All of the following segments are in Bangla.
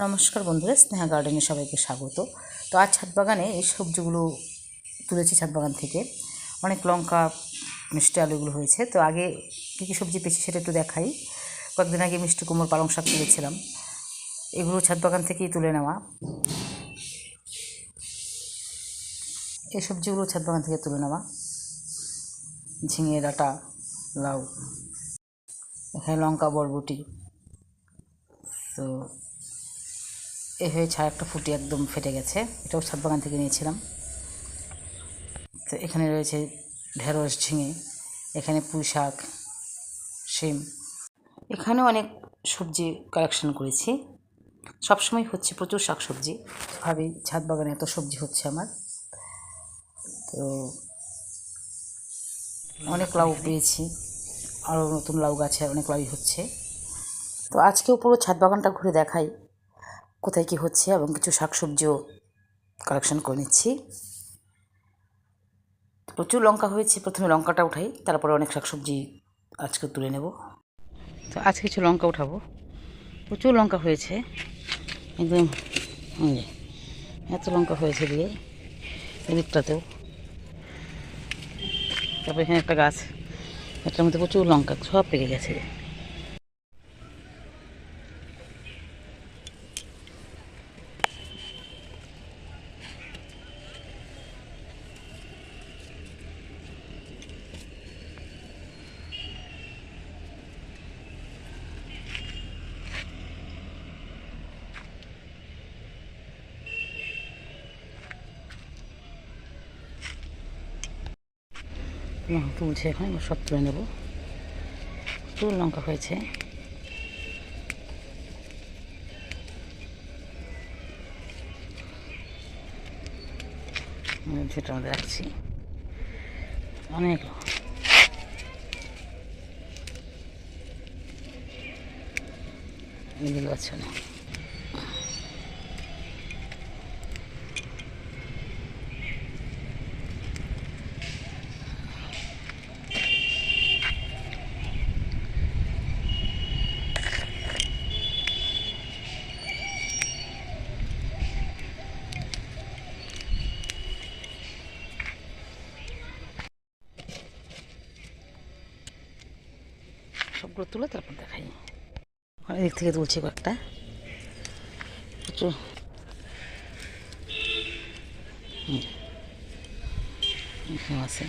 নমস্কার বন্ধুরা, স্নেহা গার্ডেনে সবাইকে স্বাগত। তো আজ ছাদ বাগানে এই সবজিগুলো তুলেছি ছাদ বাগান থেকে। অনেক লঙ্কা, মিষ্টি আলুগুলো হয়েছে। তো আগে কী কী সবজি পেয়েছি সেটা একটু দেখাই। কয়েকদিন আগে মিষ্টি কুমড়ো পালং শাক তুলেছিলাম। এগুলো ছাদ বাগান থেকেই তুলে নেওয়া। এই সবজিগুলো ছাদ বাগান থেকে তুলে নেওয়া। ঝিঙে, ডাঁটা, লাউ, এখানে লঙ্কা, বরবটি। তো এ ছাড় একটা ফুটি একদম ফেটে গেছে। এটাও ছাদ বাগান থেকে নিয়েছিলাম। তো এখানে রয়েছে ঢেঁড়স, ঝিঙে, এখানে পুঁই শাক, শিম। এখানেও অনেক সবজি কালেকশন করেছি। সবসময় হচ্ছে প্রচুর শাক সবজি ভাবি, ছাদ বাগানে এত সবজি হচ্ছে আমার। তো অনেক লাউ পেয়েছি। আরও নতুন লাউ গাছে অনেক লাউই হচ্ছে। তো আজকেও পুরো ছাদ বাগানটা ঘুরে দেখাই। কোথায় কী হচ্ছে এবং কিছু শাকসবজিও কালেকশন করে নিচ্ছি। প্রচুর লঙ্কা হয়েছে, প্রথমে লঙ্কাটা উঠাই, তারপরে অনেক শাকসবজি আজকে তুলে নেব। তো আজকে কিছু লঙ্কা উঠাবো। প্রচুর লঙ্কা হয়েছে, একদম এত লঙ্কা হয়েছে দিয়ে, এদিকটাতেও। তারপরে এখানে একটা গাছ, এটার মধ্যে প্রচুর লঙ্কা, সব পেকে গেছে লঙ্কা তুলছে এখন, এবার সব তুলে নেব। প্রচুর লঙ্কা হয়েছে। সেটা আমাদের রাখছি। অনেক এদিকে আছে না সবগুলো তুলে তারপর দেখাই। অনেক দিক থেকে তুলছি কয়েকটা। প্রচুর আছে।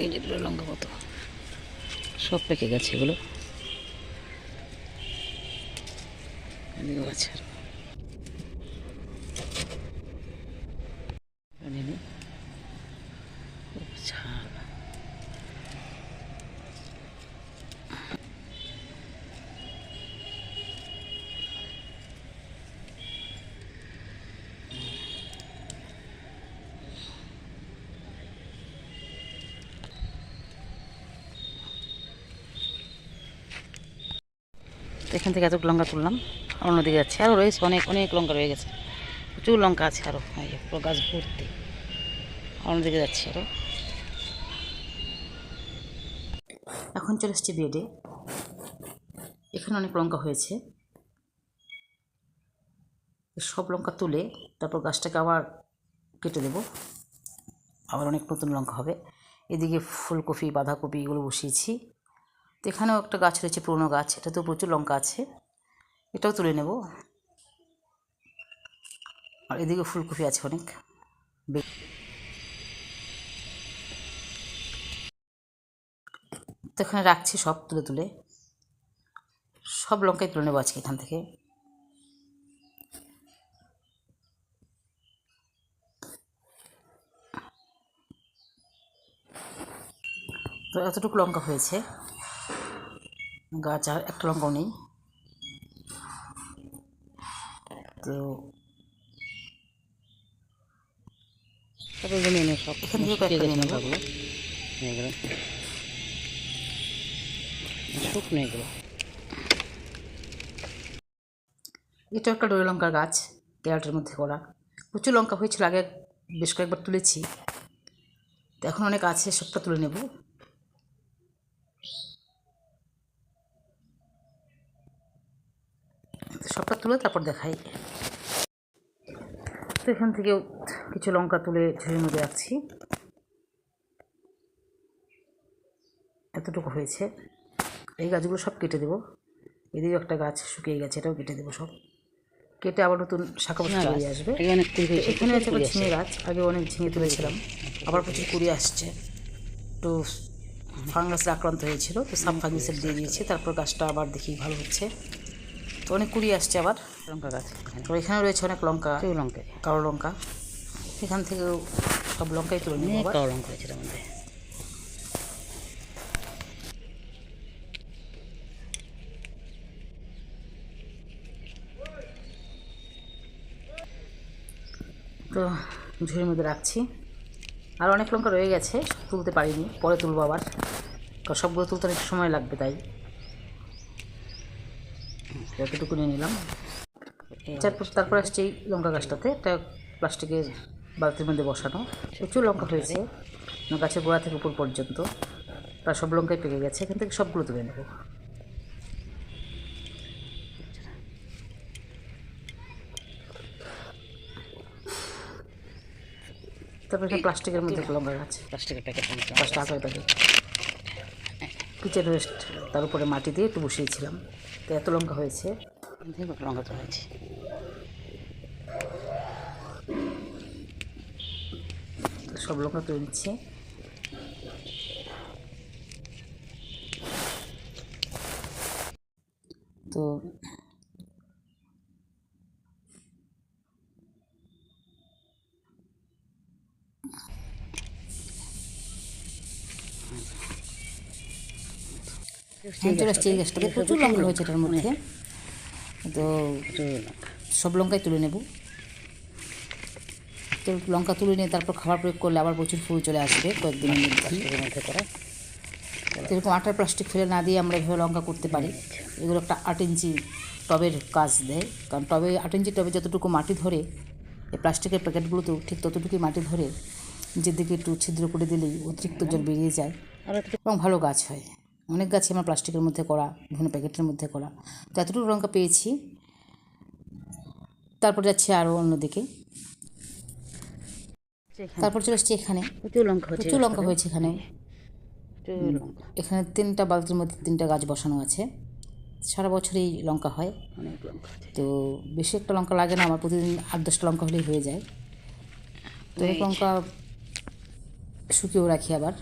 এই যে দুটো লঙ্কা মতো সব পেকে গেছে এগুলো। আছে আরও। এনে নিই। খুব ঝাল তো এখান থেকে এত লঙ্কা তুললাম আর অন্যদিকে যাচ্ছে। আরও রয়েছে অনেক অনেক লঙ্কা রয়ে গেছে। প্রচুর লঙ্কা আছে আরও পুরো গাছ ভর্তি। অন্যদিকে যাচ্ছে আরও এখন চলে এসছি বেডে এখানে অনেক লঙ্কা হয়েছে। সব লঙ্কা তুলে তারপর গাছটাকে আবার কেটে দেব। আবার অনেক নতুন লঙ্কা হবে। এদিকে ফুলকপি, বাঁধাকপি এগুলো বসিয়েছি। তো এখানেও একটা গাছ রয়েছে, পুরনো গাছ। এটাতেও প্রচুর লঙ্কা আছে। এটাও তুলে নেব। আর এদিকে ফুলকপি আছে অনেক। তো এখানে রাখছি সব, তুলে তুলে। সব লঙ্কাই তুলে নেব আজকে এখান থেকে। তো এতটুকু লঙ্কা হয়েছে। গাছ আর একটা লঙ্কাও নেই। তো সব এখান থেকে। লঙ্কাগুলো শুকনো এগুলো। এটা একটা ডোরে লঙ্কার গাছ ক্যারেটের মধ্যে করা। প্রচুর লঙ্কা হয়েছিল আগে বেশ কয়েকবার তুলেছি। তো এখন অনেক আছে সবটা তুলে নেব। সবটা তুলে তারপর দেখাই। তো এখান থেকেও কিছু লঙ্কা তুলে ঝুড়ির মধ্যে রাখছি। এতটুকু হয়েছে। এই গাছগুলো সব কেটে দেবো। এদিকেও একটা গাছ শুকিয়ে গেছে এটাও কেটে দেবো সব। কেটে আবার নতুন শাখা পোষা বেরিয়ে আসবে। এখানে আছে ঝিঙে গাছ। আগে অনেক ঝিঙে তুলেছিলাম। আবার প্রচুর কুড়ি আসছে। তো ফাঙ্গাসে আক্রান্ত হয়েছিল তো সাব ফাঙ্গিসের দিয়ে দিয়েছি। তারপর গাছটা আবার দেখি ভালো হচ্ছে। অনেক কুড়ি আসছে আবার। লঙ্কা গাছ এখানে। তো এখানে রয়েছে অনেক লঙ্কা। কেউ লঙ্কা কালো লঙ্কা। এখান থেকেও সব লঙ্কাই তুলে অনেক কালো লঙ্কা হয়েছে মধ্যে। তো ঝুড়ির মধ্যে রাখছি। আর অনেক লঙ্কা রয়ে গেছে তুলতে পারিনি। পরে তুলবো আবার। সবগুলো তুলতে অনেক সময় লাগবে তাই। যতটুকু নিয়ে নিলাম। তারপর তারপর আসছে এই লঙ্কা গাছটাতে। একটা প্লাস্টিকের বালতির মধ্যে বসানো। প্রচুর লঙ্কা হয়েছে। গাছের গোড়া থেকে উপর পর্যন্ত। প্রায় সব লঙ্কাই পেকে গেছে। এখান থেকে সবগুলো তুলে নেব। তারপর এখানে প্লাস্টিকের মধ্যে লঙ্কা গাছ। প্লাস্টিকের প্যাকেট। প্যাকেট। কিচেন ওয়েস্ট তার উপরে মাটি দিয়ে একটু বসিয়েছিলাম। তো এত লঙ্কা হয়েছে। লঙ্কা তো হয়েছে। সব লঙ্কা তুলে নিচ্ছে। তো চলে আসছি এই গাছটাতে প্রচুর লঙ্কা হয়েছে এটার মধ্যে। তো সব লঙ্কাই তুলে নেব। তো লঙ্কা তুলে নিয়ে তারপর খাবার প্রয়োগ করলে আবার প্রচুর ফুল চলে আসবে কয়েকদিনের মধ্যে। করা এরকম আটার প্লাস্টিক ফেলে না দিয়ে আমরা এভাবে লঙ্কা করতে পারি। এগুলো একটা আট ইঞ্চি টবের কাজ দেয়। কারণ টবে আট ইঞ্চি টবে যতটুকু মাটি ধরে এই প্লাস্টিকের প্যাকেটগুলোতেও ঠিক ততটুকুই মাটি ধরে নিচের দিকে একটু ছিদ্র করে দিলেই অতিরিক্ত জল বেরিয়ে যায়। এবং ভালো গাছ হয়। অনেক গাছই আমার প্লাস্টিকের মধ্যে করা বিভিন্ন প্যাকেটের মধ্যে করা। তো এতটুকু লঙ্কা পেয়েছি। তারপর যাচ্ছে আরও অন্যদিকে। তারপর চলে আসছি এখানে। প্রচুর লঙ্কা হয়েছে প্রচুর লঙ্কা হয়েছে এখানে। এখানে তিনটা বালতির মধ্যে তিনটা গাছ বসানো আছে। সারা বছরই লঙ্কা হয়। অনেক লঙ্কা তো বেশি একটা লঙ্কা লাগে না আমার প্রতিদিন আট দশটা লঙ্কা হলেই হয়ে যায়। তো লঙ্কা শুকিয়েও রাখি আবার।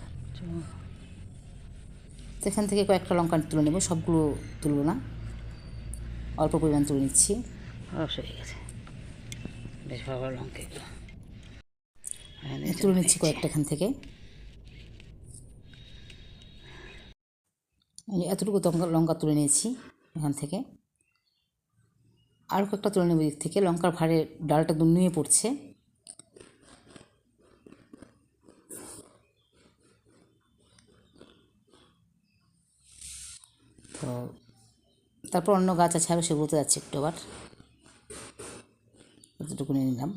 তো এখান থেকে কয়েকটা লঙ্কা তুলে নেব সবগুলো তুলব না। অল্প পরিমাণ তুলে নিচ্ছি। হয়ে গেছে বেশ ভালো লঙ্কা এগুলো। হ্যাঁ, তুলে নিচ্ছি কয়েকটা এখান থেকে। এতটুকু লঙ্কা লঙ্কা তুলে নিয়েছি এখান থেকে। আর কয়েকটা তুলে নেব দিক থেকে। লঙ্কার ভারে ডালটা নুয়ে পড়ছে। তো তারপর অন্য গাছ আছে আরও সেগুলোতে যাচ্ছে একটু আবার। এতটুকু নিয়ে নিলাম।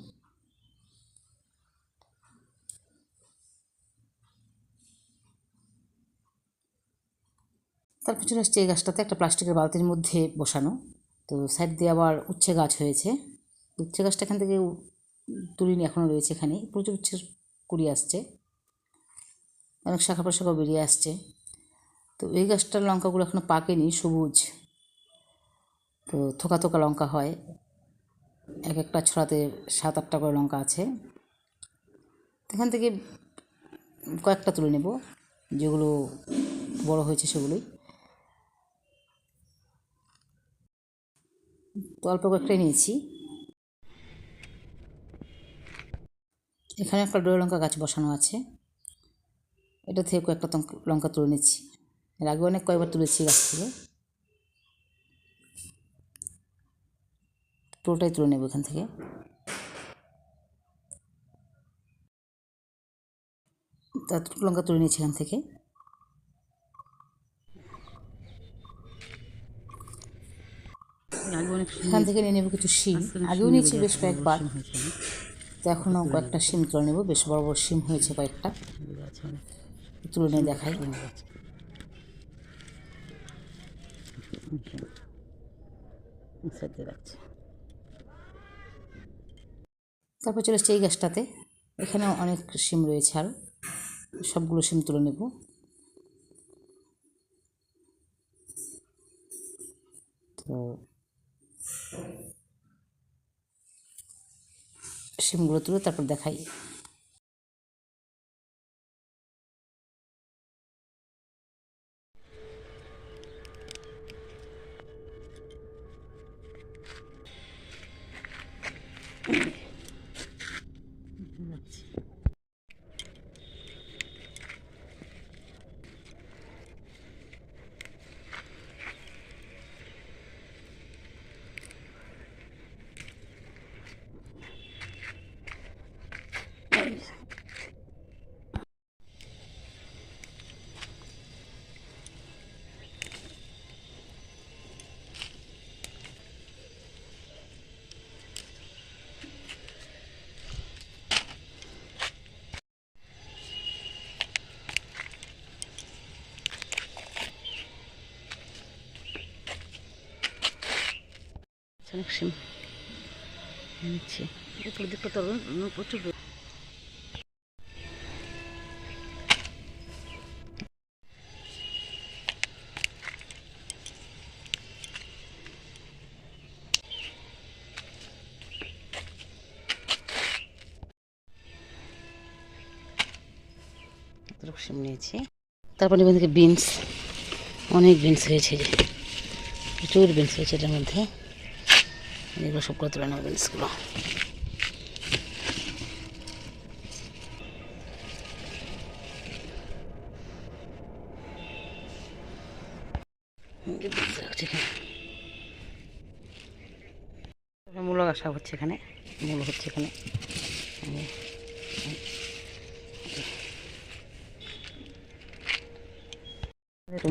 তার পিছনে আসছে এই গাছটাতে একটা প্লাস্টিকের বালতির মধ্যে বসানো। তো সাইড দিয়ে আবার উচ্ছে গাছ হয়েছে। উচ্ছে গাছটা এখান থেকে তুলিনি, এখনও রয়েছে এখানে প্রচুর উচ্ছে কুড়ি আসছে। অনেক শাখা প্রশাখা বেরিয়ে আসছে। তো এই গাছটার লঙ্কাগুলো এখনও পাকেনি, সবুজ। তো থোকা থোকা লঙ্কা হয়। এক একটা ছড়াতে সাত আটটা করে লঙ্কা আছে। এখান থেকে কয়েকটা তুলে নেব, যেগুলো বড় হয়েছে সেগুলোই। তো অল্প কয়েকটাই নিয়েছি। এখানে একটা ডোয়া লঙ্কা গাছ বসানো আছে। এটা থেকে কয়েকটা লঙ্কা তুলে নিচ্ছি। এর আগে অনেক কয়েকবার তুলেছি গাছ থেকে পুরোটাই তুলে নেব এখান থেকে। তো এতটুকু লঙ্কা তুলে নিয়েছি এখান থেকে। এখান থেকে নিয়ে নেব কিছু শিম। আগেও নিয়েছি বেশ কয়েকবার। তো এখনও কয়েকটা শিম তুলে নেব। বেশ বড় বড় শিম হয়েছে কয়েকটা। তুলে নিয়ে দেখাই। সাইডে রাখছি। তারপর চলে এসছে এই গাছটাতে। এখানেও অনেক সিম রয়েছে আর। সবগুলো সিম তুলে নেব। তো সিমগুলো তুলে তারপর দেখাই। সিম নিচ্ছি একটু দেখতে তো প্রচুর এতটুকু নিয়েছি তারপর নেবেন থেকে বিনস অনেক বিনস হয়েছে প্রচুর বিনস হয়েছে এটার মধ্যে এগুলো সবগুলো তুলে নেব বিনসগুলো মূলো গাছা হচ্ছে এখানে, মূলো হচ্ছে এখানে।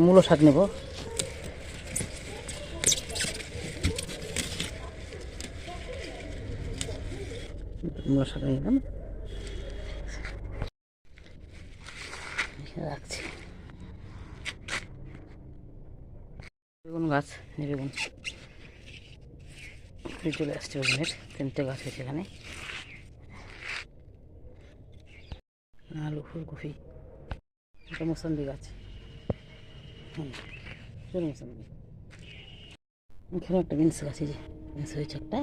মূলো শাক নেব। মূলো শাক নিলাম রাখছি। বেগুন গাছ বেগুন। চলে আসছে বেগুনের, তিনটে গাছ হয়েছে এখানে। আলু, ফুলকপি এটা মোসাম্বি গাছ। হুম, চলো এখানে একটা বিনস গাছ, এই যে বিনস হয়েছে একটা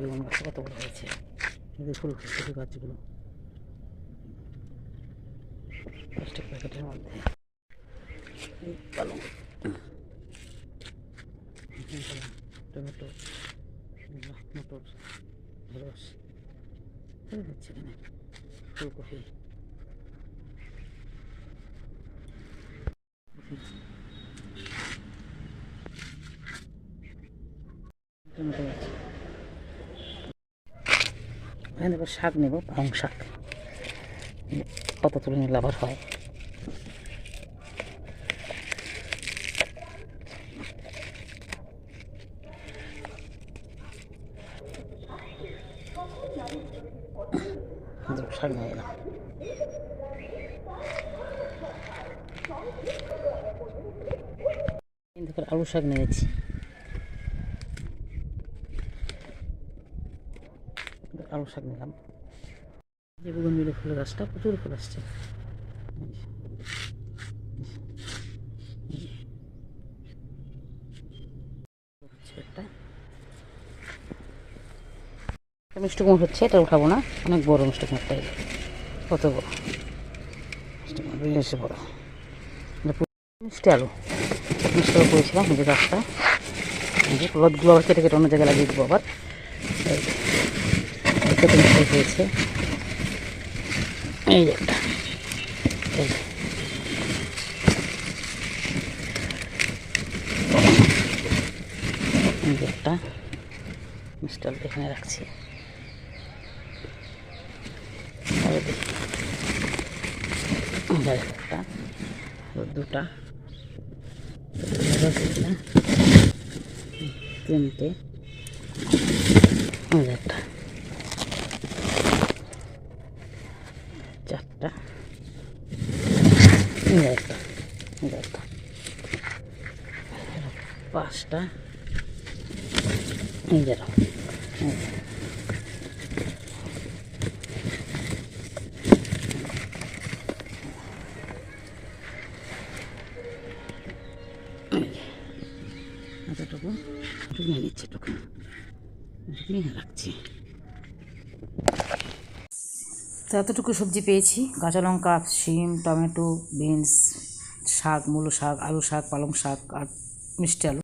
বেগুন গাছ কত বড় হয়েছে। এই যে ফুল ফুল গাছগুলো প্লাস্টিক প্যাকেটের মধ্যে এই পালং টমেটো মটর ঢেঁড়স এই হচ্ছে এখানে ফুলকপি টমেটো গাছ এখানে এবার শাক নেব, পালং শাক। কত তুলে নিলে আবার হয়। শাক নিয়ে এলাম আলু শাক নিয়েছি আলু শাক নিলাম। যে বেগুন মিলে ফুলের গাছটা প্রচুর ফুল আসছে। মিষ্টি কুমড় হচ্ছে এটা উঠাবো না। অনেক বড় মিষ্টি কুমড়টা কত বড়? মিষ্টি কুমড় বড়। মিষ্টি আলু। মিষ্টি আলু করেছিলাম যে গাছটা। লতগুলো কেটে কেটে অন্য জায়গায় লাগিয়ে দেবো আবার। কত মিষ্টি হয়েছে। এই একটা যে। একটা মিষ্টি এখানে রাখছি। একটা। দুটা, তিনটে এই যে একটা চারটা এই যে একটা এতটুকু নিচ্ছি এটুকু নিয়ে রাখছি। তো এতটুকু সবজি পেয়েছি। কাঁচা লঙ্কা, শিম, টমেটো, বিনস, শাক, মূলো শাক, আলু শাক, পালং শাক আর মিষ্টি আলু।